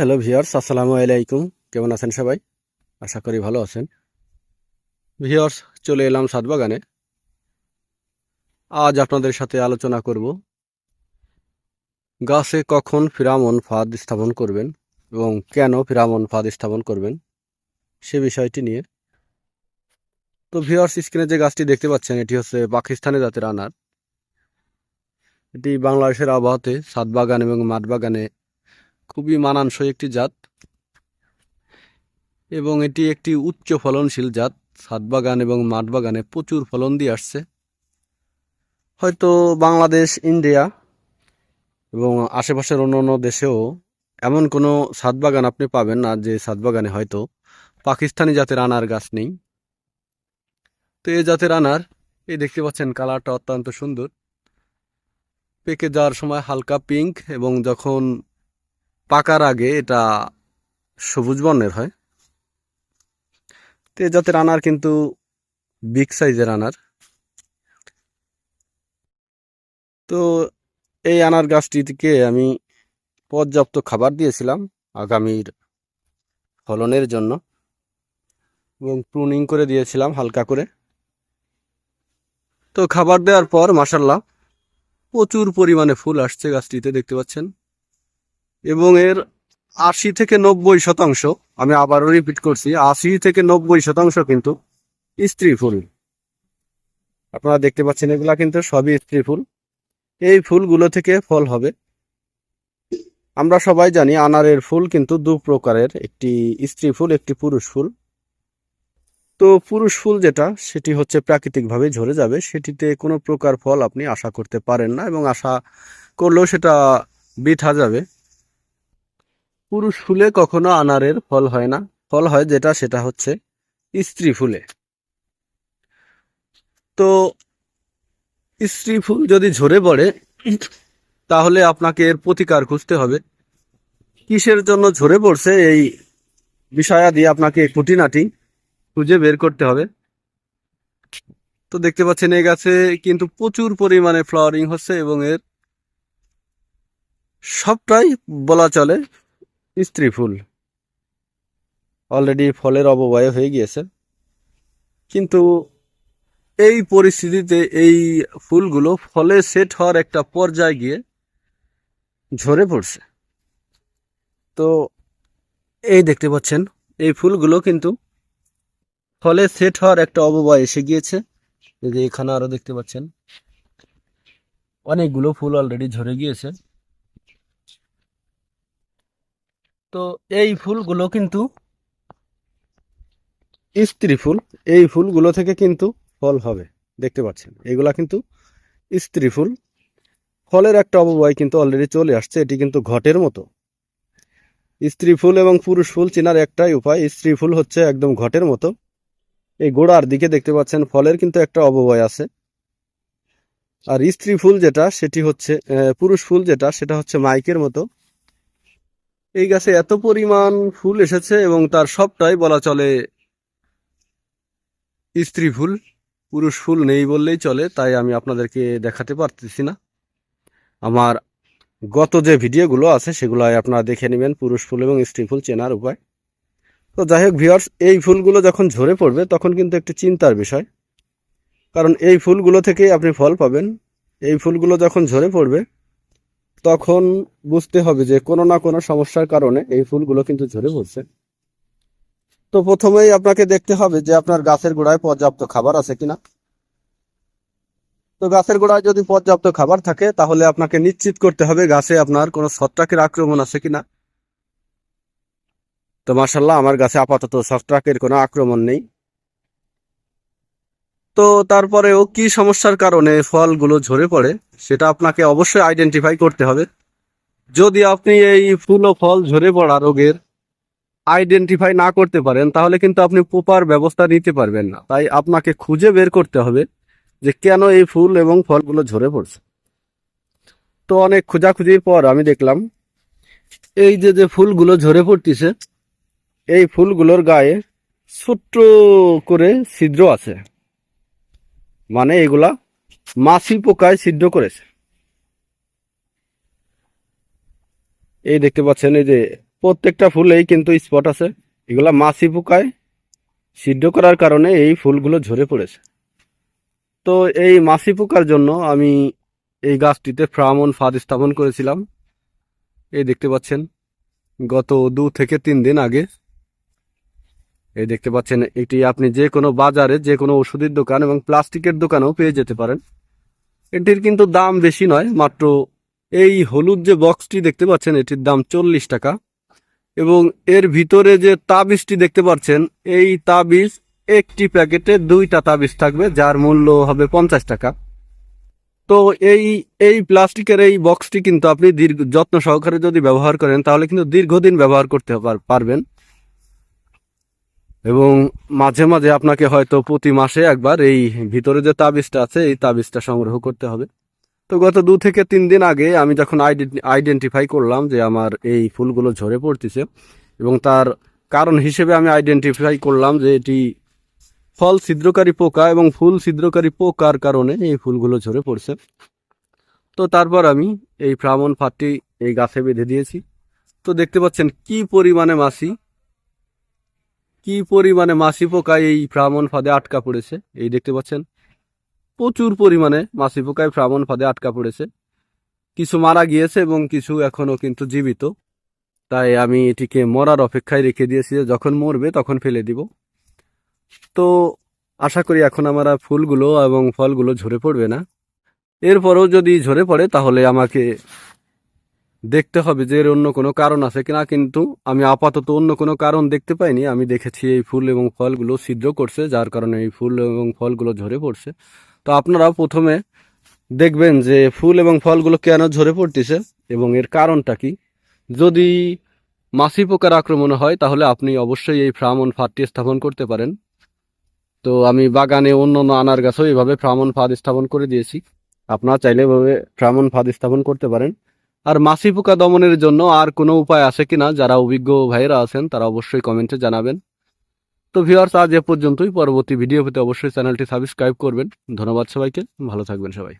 Hello viewers আসসালামু আলাইকুম কেমন আছেন সবাই? আশা করি ভালো আছেন। ভিওর্স চলে এলাম সাতবাগানে। আজ আপনাদের সাথে আলোচনা করব, গাছে কখন ফিরামন ফাঁদ স্থাপন করবেন এবং কেন ফিরামন ফাঁদ স্থাপন করবেন, সে বিষয়টি নিয়ে। তো ভিওর্স স্ক্রিনে যে গাছটি দেখতে পাচ্ছেন, এটি হচ্ছে পাকিস্তানি জাতের আনার। এটি বাংলাদেশের আবহাওয়াতে সাতবাগান এবং মাঠবাগানে খুবই মানানসই একটি জাত এবং এটি একটি উচ্চ ফলনশীল জাত। ছাদ বাগান এবং মাঠ বাগানে প্রচুর ফলন দিয়ে আসছে। হয়তো বাংলাদেশ, ইন্ডিয়া এবং আশেপাশের অন্য অন্য দেশেও এমন কোনো ছাদ বাগান আপনি পাবেন না যে ছাদ বাগানে হয়তো পাকিস্তানি জাতের আনার গাছ নেই। তো এই জাতের আনার, এই দেখতে পাচ্ছেন কালারটা অত্যন্ত সুন্দর। পেকে যাওয়ার সময় হালকা পিঙ্ক এবং যখন পাকার আগে এটা সবুজ বর্ণের হয়। তো জাতের আনার কিন্তু বিগ সাইজের আনার। তো এই আনার গাছটিকে আমি পর্যাপ্ত খাবার দিয়েছিলাম আগামীর ফলনের জন্য এবং প্রুনিং করে দিয়েছিলাম হালকা করে। তো খাবার দেওয়ার পর মাসাল্লাহ প্রচুর পরিমাণে ফুল আসছে গাছটিতে, দেখতে পাচ্ছেন। এবং এর আশি থেকে নব্বই শতাংশ, আমি আবারও রিপিট করছি, আশি থেকে নব্বই শতাংশ কিন্তু স্ত্রী ফুল। আপনারা দেখতে পাচ্ছেন এগুলা কিন্তু সবই স্ত্রী ফুল। এই ফুলগুলো থেকে ফল হবে। আমরা সবাই জানি আনারের ফুল কিন্তু দু প্রকারের, একটি স্ত্রী ফুল, একটি পুরুষ ফুল। তো পুরুষ ফুল যেটা, সেটি হচ্ছে প্রাকৃতিকভাবে ঝরে যাবে, সেটিতে কোনো প্রকার ফল আপনি আশা করতে পারেন না এবং আশা করলেও সেটা বৃথা যাবে। পুরুষ ফুলে কখনো আনারের ফল হয় না। ফল হয় যেটা, সেটা হচ্ছে স্ত্রী ফুলে। তো স্ত্রী ফুল যদি ঝরে পড়ে, তাহলে আপনাকে এর প্রতিকার খুঁজতে হবে। কিসের জন্য ঝরে পড়ছে এই বিষয়াদি আপনাকে খুঁটিনাটি খুঁজে বের করতে হবে। তো দেখতে পাচ্ছেন এই গাছে কিন্তু প্রচুর পরিমাণে ফ্লাওয়ারিং হচ্ছে এবং এর সবটাই বলা চলে স্ত্রী ফুল। অলরেডি ফলের অববায় হয়ে গিয়েছে। কিন্তু এই পরিস্থিতিতে এই ফুলগুলো ফলে সেট হওয়ার একটা পর্যায়ে গিয়ে ঝরে পড়ছে। তো এই দেখতে পাচ্ছেন, এই ফুলগুলো কিন্তু ফলে সেট হওয়ার একটা অববায় এসে গিয়েছে। এখানে আরও দেখতে পাচ্ছেন, অনেকগুলো ফুল অলরেডি ঝরে গিয়েছে। তো এই ফুলগুলো কিন্তু স্ত্রী ফুল, এই ফুলগুলো থেকে কিন্তু ফল হবে, দেখতে পাচ্ছেন। এগুলা কিন্তু স্ত্রী ফুল। ফলের একটা অববয় কিন্তু অলরেডি চলে আসছে, এটি কিন্তু ঘটের মতো। স্ত্রী ফুল এবং পুরুষ ফুল চেনার একটাই উপায়, স্ত্রী ফুল হচ্ছে একদম ঘটের মতো। এই গোড়ার দিকে দেখতে পাচ্ছেন, ফলের কিন্তু একটা অববয় আছে। আর স্ত্রী ফুল যেটা, সেটি হচ্ছে পুরুষ ফুল যেটা, সেটা হচ্ছে মাইকের মতো। এই গাছে এত পরিমাণ ফুল এসেছে এবং তার সবটাই বলা চলে স্ত্রী ফুল, পুরুষ ফুল নেই বললেই চলে, তাই আমি আপনাদেরকে দেখাতে পারতেছি না। আমার গত যে ভিডিওগুলো আছে সেগুলো আপনারা দেখে নেবেন, পুরুষ ফুল এবং স্ত্রী ফুল চেনার উপায়। তো যাই হোক ভিওর্স এই ফুলগুলো যখন ঝরে পড়বে তখন কিন্তু একটি চিন্তার বিষয়। কারণ এই ফুলগুলো থেকেই আপনি ফল পাবেন। এই ফুলগুলো যখন ঝরে পড়বে তখন বুঝতে হবে যে কোনো না কোনো সমস্যার কারণে এই ফুলগুলো কিন্তু ঝরে পড়ছে। তো প্রথমেই আপনাকে দেখতে হবে যে আপনার গাছের গোড়ায় পর্যাপ্ত খাবার আছে কিনা। তো গাছের গোড়ায় যদি পর্যাপ্ত খাবার থাকে, তাহলে আপনাকে নিশ্চিত করতে হবে গাছে আপনার কোনো ছত্রাকের আক্রমণ আছে কিনা। তো মার্শাল্লাহ আমার গাছে আপাতত ছত্রাকের কোনো আক্রমণ নেই। তো তারপরেও কি সমস্যার কারণে ফলগুলো ঝরে পড়ে, সেটা আপনাকে অবশ্যই আইডেন্টিফাই করতে হবে। যদি আপনি এই ফুল ও ফল ঝরে পড়া রোগের আইডেন্টিফাই না করতে পারেন, তাহলে কিন্তু আপনি প্রপার ব্যবস্থা নিতে পারবেন না। তাই আপনাকে খুঁজে বের করতে হবে যে কেন এই ফুল এবং ফলগুলো ঝরে পড়ছে। তো অনেক খোঁজাখুঁজির পর আমি দেখলাম, এই যে যে ফুলগুলো ঝরে পড়তেছে, এই ফুলগুলোর গায়ে ছোট্ট করে ছিদ্র আছে। মানে এগুলা মাছি পোকায় সিদ্ধ করেছে। এই দেখতে পাচ্ছেন, এই যে প্রত্যেকটা ফুলেই কিন্তু স্পট আছে। এগুলা মাছি পোকায় সিদ্ধ করার কারণে এই ফুলগুলো ঝরে পড়েছে। তো এই মাছি পোকার জন্য আমি এই গাছটিতে ফ্রামন ফাঁদ স্থাপন করেছিলাম। এই দেখতে পাচ্ছেন, গত দু থেকে তিন দিন আগে এই দেখতে পাচ্ছেন, এটি আপনি যে কোনো বাজারে যে কোনো ওষুধের দোকান এবং প্লাস্টিকের দোকানেও পেয়ে যেতে পারেন। এটির কিন্তু দাম বেশি নয়, মাত্র এই হলুদ যে বক্সটি দেখতে পাচ্ছেন, এটির দাম চল্লিশ টাকা। এবং এর ভিতরে যে তাবিজটি দেখতে পাচ্ছেন, এই তাবিজ একটি প্যাকেটে দুইটা তাবিজ থাকবে, যার মূল্য হবে পঞ্চাশ টাকা। তো এই এই প্লাস্টিকের এই বক্সটি কিন্তু আপনি দীর্ঘ, যত্ন সহকারে যদি ব্যবহার করেন, তাহলে কিন্তু দীর্ঘদিন ব্যবহার করতে পার- পারবেন। এবং মাঝে মাঝে আপনাকে হয়তো প্রতি মাসে একবার এই ভিতরে যে তাবিজটা আছে, এই তাবিজটা সংগ্রহ করতে হবে। তো গত দু থেকে তিন দিন আগে আমি যখন আইডেন্টিফাই করলাম যে আমার এই ফুলগুলো ঝরে পড়তেছে এবং তার কারণ হিসেবে আমি আইডেন্টিফাই করলাম যে এটি ফল ছিদ্রকারী পোকা এবং ফুল ছিদ্রকারী পোকার কারণে এই ফুলগুলো ঝরে পড়ছে। তো তারপর আমি এই ফ্রামন ফাটটি এই গাছে বেঁধে দিয়েছি। তো দেখতে পাচ্ছেন কি পরিমাণে মাছি। কি পরিমাণে মাছি পোকা এই ফ্রামন ফাঁদে আটকা পড়েছে? এই দেখতে পাচ্ছেন, প্রচুর পরিমাণে মাছি পোকায় ফ্রামন ফাঁদে আটকা পড়েছে। কিছু মারা গিয়েছে এবং কিছু এখনও কিন্তু জীবিত। তাই আমি এটিকে মরার অপেক্ষায় রেখে দিয়েছি যে যখন মরবে তখন ফেলে দিব। তো আশা করি এখন আমার ফুলগুলো এবং ফলগুলো ঝরে পড়বে না। এরপরেও যদি ঝরে পড়ে তাহলে আমাকে দেখতে হবে যে এর অন্য কোনো কারণ আছে কিনা, কিন্তু আমি আপাতত অন্য কোনো কারণ দেখতে পাইনি। আমি দেখেছি এই ফুল এবং ফলগুলো ছিদ্র করছে, যার কারণে এই ফুল এবং ফলগুলো ঝরে পড়ছে। তো আপনারা প্রথমে দেখবেন যে ফুল এবং ফলগুলো কেন ঝরে পড়তেছে এবং এর কারণটা কি। যদি মাছি পোকার আক্রমণ হয়, তাহলে আপনি অবশ্যই এই ফ্রামন ফাঁদটি স্থাপন করতে পারেন। তো আমি বাগানে অন্য অন্য আনার গাছও এইভাবে ফ্রামন ফাঁদ স্থাপন করে দিয়েছি। আপনারা চাইলে এভাবে ফ্রামন ফাঁদ স্থাপন করতে পারেন। আর মাছি পোকা দমনের জন্য আর কোনো উপায় আছে কিনা যারা অভিজ্ঞ ভাইয়েরা আছেন, তারা অবশ্যই কমেন্টে জানাবেন। তো ভিওয়ার্স আজ এ পর্যন্তই। পরবর্তী ভিডিও পেতে অবশ্যই চ্যানেলটি সাবস্ক্রাইব করবেন। ধন্যবাদ সবাইকে। ভালো থাকবেন সবাই।